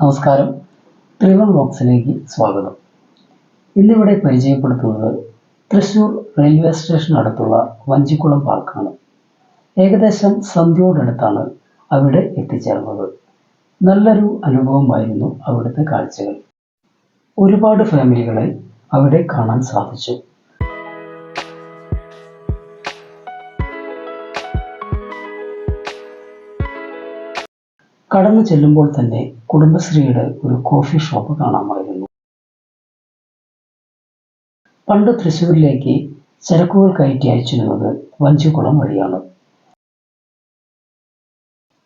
നമസ്കാരം. ത്രിവൺ ബോക്സിലേക്ക് സ്വാഗതം. ഇന്നിവിടെ പരിചയപ്പെടുത്തുന്നത് തൃശൂർ റെയിൽവേ സ്റ്റേഷനടുത്തുള്ള വഞ്ചിക്കുളം പാർക്കാണ്. ഏകദേശം സന്ധ്യയോടടുത്താണ് അവിടെ എത്തിച്ചേർന്നത്. നല്ലൊരു അനുഭവമായിരുന്നു അവിടുത്തെ കാഴ്ചകൾ. ഒരുപാട് ഫാമിലികളെ അവിടെ കാണാൻ സാധിച്ചു. കടന്നു ചെല്ലുമ്പോൾ തന്നെ കുടുംബശ്രീയുടെ ഒരു കോഫി ഷോപ്പ് കാണാമായിരുന്നു. പണ്ട് തൃശ്ശൂരിലേക്ക് ചരക്കുകൾ കയറ്റി അയച്ചിരുന്നത് വഞ്ചിക്കുളം വഴിയാണ്.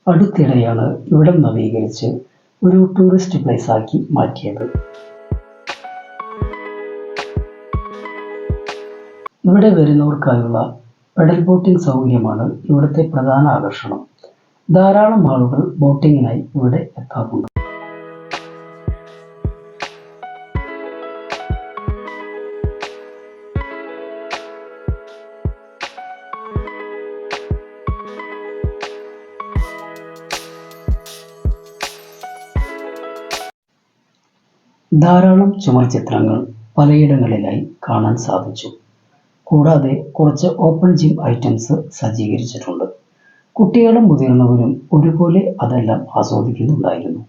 അടുത്തിടെയാണ് ഇവിടം നവീകരിച്ച് ഒരു ടൂറിസ്റ്റ് പ്ലേസ് ആക്കി മാറ്റിയത്. ഇവിടെ വരുന്നവർക്കായുള്ള പെഡൽ ബോട്ടിംഗ് സൗകര്യമാണ് ഇവിടുത്തെ പ്രധാന ആകർഷണം. ധാരാളം ആളുകൾ ബോട്ടിങ്ങിനായി ഇവിടെ എത്താറുണ്ട്. ധാരാളം ചുമർ ചിത്രങ്ങൾ പലയിടങ്ങളിലായി കാണാൻ സാധിച്ചു. കൂടാതെ കുറച്ച് ഓപ്പൺ ജിം ഐറ്റംസ് സജ്ജീകരിച്ചിട്ടുണ്ട്. കുട്ടികളും മുതിർന്നവരും ഒരുപോലെ അതെല്ലാം ആസ്വദിക്കുന്നുണ്ടായിരുന്നു.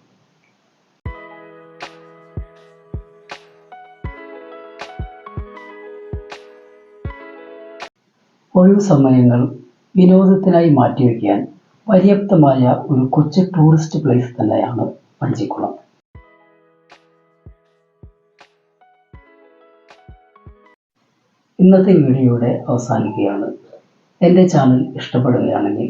ഒഴിവ് സമയങ്ങൾ വിനോദത്തിനായി മാറ്റിവെക്കാൻ പര്യാപ്തമായ ഒരു കൊച്ചു ടൂറിസ്റ്റ് പ്ലേസ് തന്നെയാണ് വഞ്ചിക്കുളം ഇന്നത്തെ വീഡിയോയുടെ അവസാനിക്കുകയാണ്. എന്റെ ചാനൽ ഇഷ്ടപ്പെടുകയാണെങ്കിൽ